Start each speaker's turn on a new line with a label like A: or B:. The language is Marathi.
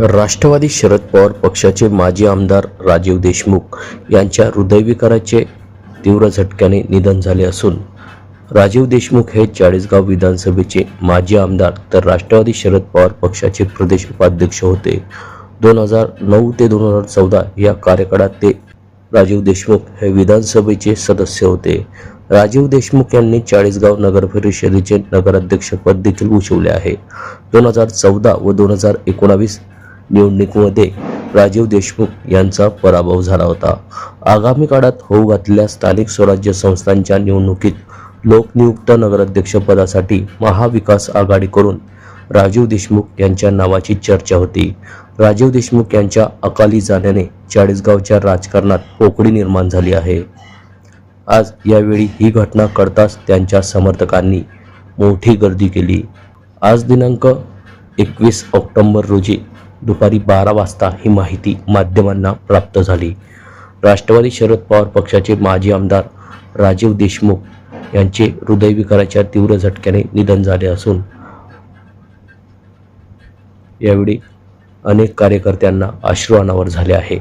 A: राष्ट्रवादी शरद पवार पक्षाचे माजी आमदार राजीव देशमुख यांच्या हृदयविकाराचे तीव्र झटक्याने निधन झाले असून राजीव देशमुख हे चाळीसगाव विधानसभेचे माजी आमदार तर राष्ट्रवादी शरद पवार पक्षाचे प्रदेश उपाध्यक्ष होते. दोन हजार नऊ ते दोन हजार चौदा या कार्यकाळात ते राजीव देशमुख हे विधानसभेचे सदस्य होते. राजीव देशमुख यांनी चाळीसगाव नगर परिषदेचे नगराध्यक्षपद देखील भूषवले आहे. दोन हजार चौदा व दोन हजार एकोणावीस निवडणुकीमध्ये राजीव देशमुख यांचा पराभव झाला होता. आगामी काळात होऊ घातलेल्या स्थानिक स्वराज्य संस्थांच्या निवडणुकीत लोकनियुक्त नगराध्यक्षपदासाठी महाविकास आघाडीकडून राजीव देशमुख यांच्या नावाची चर्चा होती. राजीव देशमुख यांच्या अकाली जाण्याने चाळीसगावच्या राजकारणात पोकळी निर्माण झाली आहे. आज यावेळी ही घटना कळताच त्यांच्या समर्थकांनी मोठी गर्दी केली. आज दिनांक एकवीस ऑक्टोंबर रोजी दुपारी बारा वाजता ही माहिती माध्यमांना प्राप्त झाली. राष्ट्रवादी शरद पवार पक्षाचे माजी आमदार राजीव देशमुख यांचे हृदयविकाराच्या तीव्र झटक्याने निधन झाले असून यावेळी अनेक कार्यकर्त्यांना अश्रू अनावर झाले आहे.